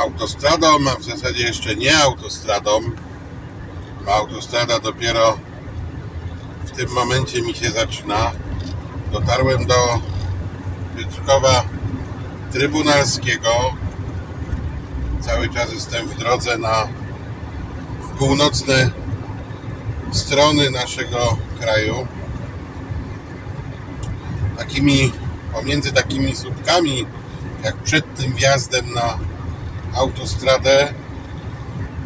autostradą, a w zasadzie jeszcze nie autostradą, bo autostrada dopiero w tym momencie mi się zaczyna. Dotarłem do Piotrkowa Trybunalskiego. Cały czas jestem w drodze na północne strony naszego kraju. Takimi, pomiędzy takimi słupkami, jak przed tym wjazdem na autostradę,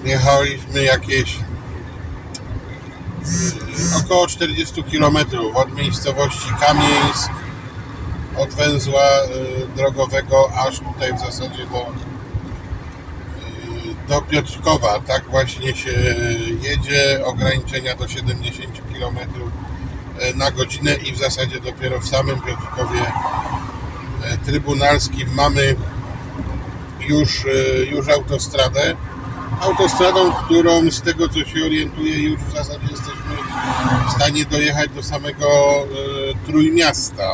jechaliśmy jakieś y, około 40 km od miejscowości Kamieńsk, od węzła y, drogowego aż tutaj w zasadzie do, y, do Piotrkowa. Tak właśnie się jedzie, ograniczenia do 70 km na godzinę i w zasadzie dopiero w samym Piotrkowie Trybunalskim mamy już, e, już autostradę. Autostradą, którą z tego co się orientuję już w zasadzie jesteśmy w stanie dojechać do samego e, Trójmiasta.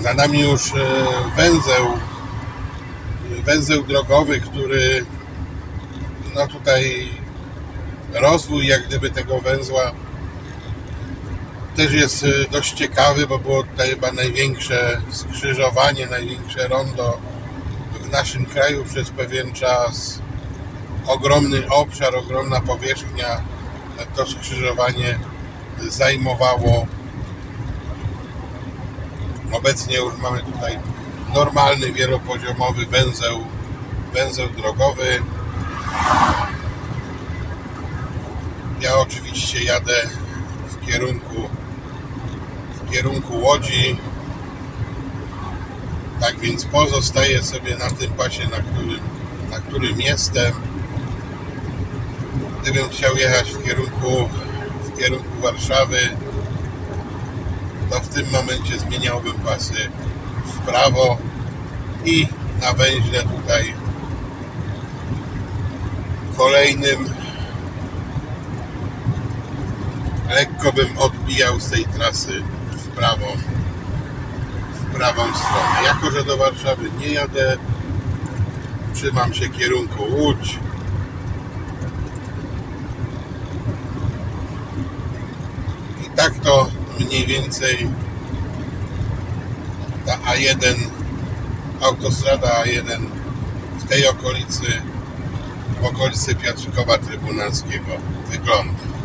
Za nami już e, węzeł, węzeł drogowy, który no tutaj rozwój jak gdyby tego węzła też jest y, dość ciekawy, bo było tutaj chyba największe skrzyżowanie, największe rondo w naszym kraju przez pewien czas. Ogromny obszar, ogromna powierzchnia to skrzyżowanie zajmowało. Obecnie już mamy tutaj normalny, wielopoziomowy węzeł, węzeł drogowy. Ja oczywiście jadę w kierunku kierunku Łodzi. Tak więc pozostaję sobie na tym pasie, na którym, na którym jestem. Gdybym chciał jechać w kierunku w kierunku Warszawy, to w tym momencie zmieniałbym pasy w prawo i na węźle tutaj kolejnym lekko bym odbijał z tej trasy w prawą stronę. Jako, że do Warszawy nie jadę, trzymam się kierunku Łódź. I tak to mniej więcej ta A1, autostrada A1 w tej okolicy, w okolicy Piotrkowa Trybunalskiego wygląda.